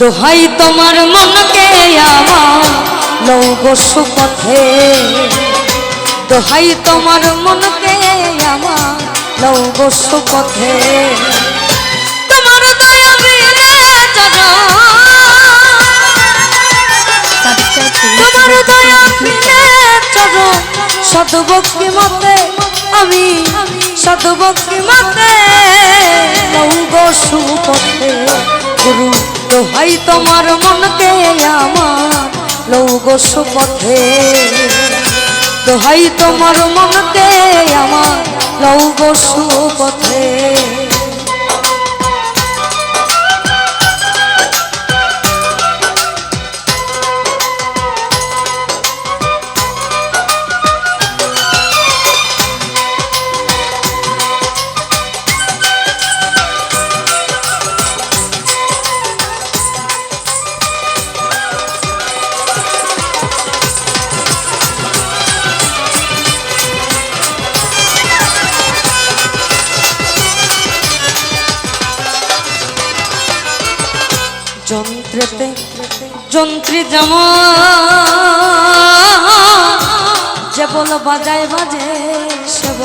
দোহাই তোমার মনকে আমার সুপথে। দোহাই তোমার মনকে আমার সুপথে। তোমার তোমার দয়া মতে আমি সদভক্তি মতে সুপথে। গুরু দোহাই তোমার মনকে আমার লৌগ সুপথে। দোহাই তোমার মনকে আমার লৌগ সুপথে। যন্ত্রেতে, যন্ত্রী যেমন যে বল বাজায় বাজে সেব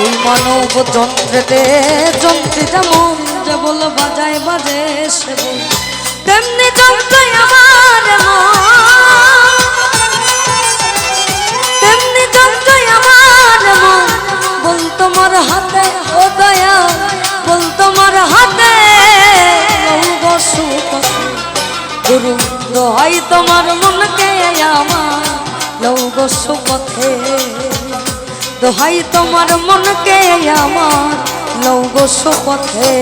এই মানব যন্ত্রেতে, যন্ত্রী যেমন যে বল বাজায় বাজে সেব তেমনি যন্ত্রই আমার মন। তোমার মনকে আমার লৌহ সুপথে। দোহাই তোমার মনকে আমার লৌহ সুপথে।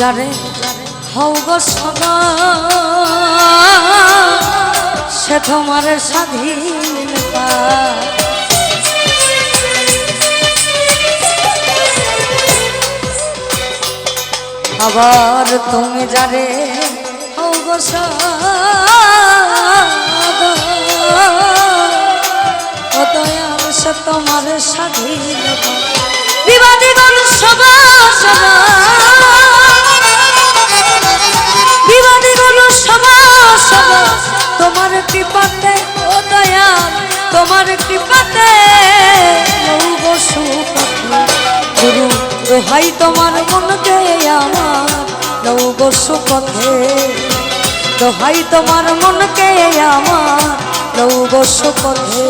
যারে হও গো সদা সে তোমার স্বাধীন। আবার তুমি যারে হও গো সদা ও দয়াল, সে তোমার স্বাধীন পায়। বিবাদীগণ সভা সভা কৃপাতে, ও দয়াল, তোমার কৃপাতে লৌহ সুপথে গুরু দোহাই তোমার মনকে আমার, লৌহ সুপথে দোহাই তোমার মনকে আমার বসু সুপথে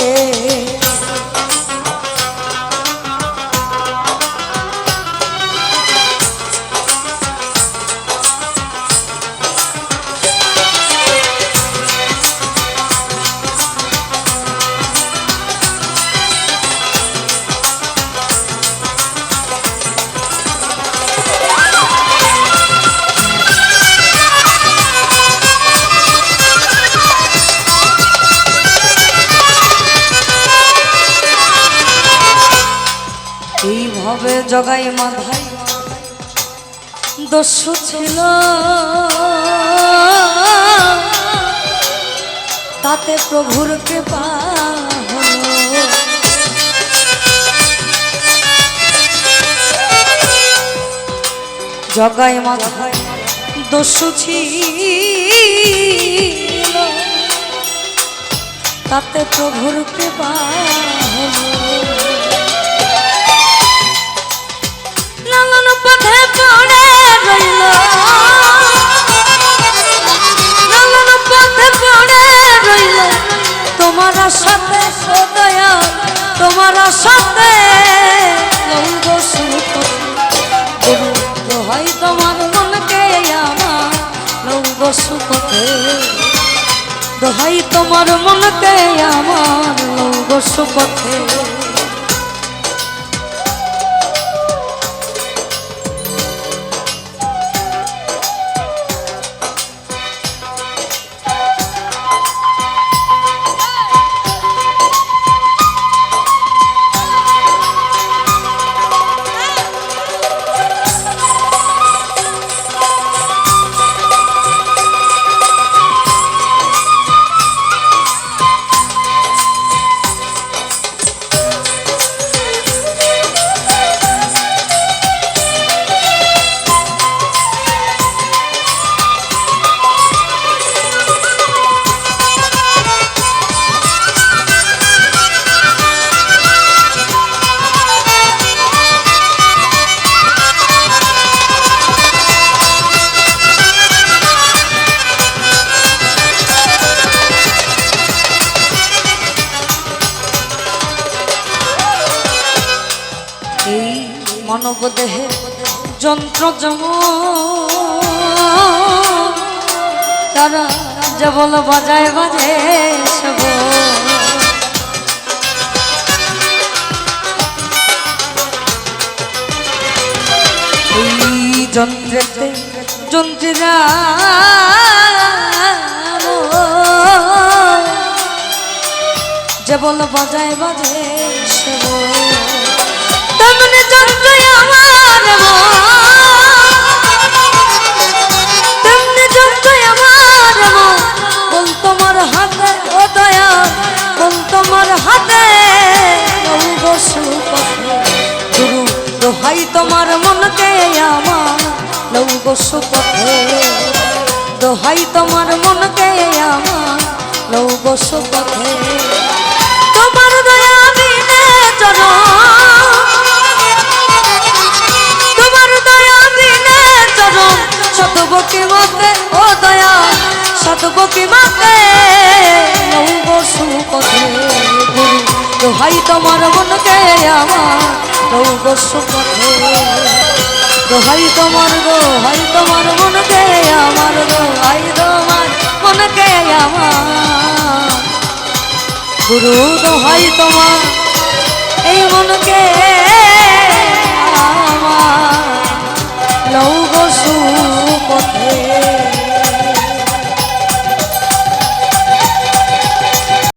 এইভাবে জগাই মাধাই দস্যু ছিল। তাতে প্রভুর কৃপা। জগাই মাধাই দস্যু ছিল। তাতে প্রভুর কৃপা সাথে দয়া তোমার সাথে লঙ্গ সুখ। হয় তোমার মনকে আমার লঙ্গ সুখতে। দোহাই তোমার মনকে আমার লঙ্গ সুখতে। মানব দেহে যন্ত্র জম তারা যেবল বাজায় বাজে সব। যন্ত্রেতে যন্ত্রীরা যেবল বাজায় বাজে সব। তেমনি যন্ত্রই হাতে গুরু দোহাই তোমার মনকে আমার লৌ বসু পথে দোহাই তোমার মনকে আমার লৌ বসু পথে তোমার দয়া বিনে তোমার দয়া বিনে মতে ও দয়া শতবকি মতে পথে দোহাই তোমার মনকে আমার নৌ বসু পথে দোহাই তোমার দোহাই তোমার মনকে আমার, দোহাই তোমার মনকে আমার। গুরু, দোহাই তোমার এই মনকে আমার। লৌ বসু পথে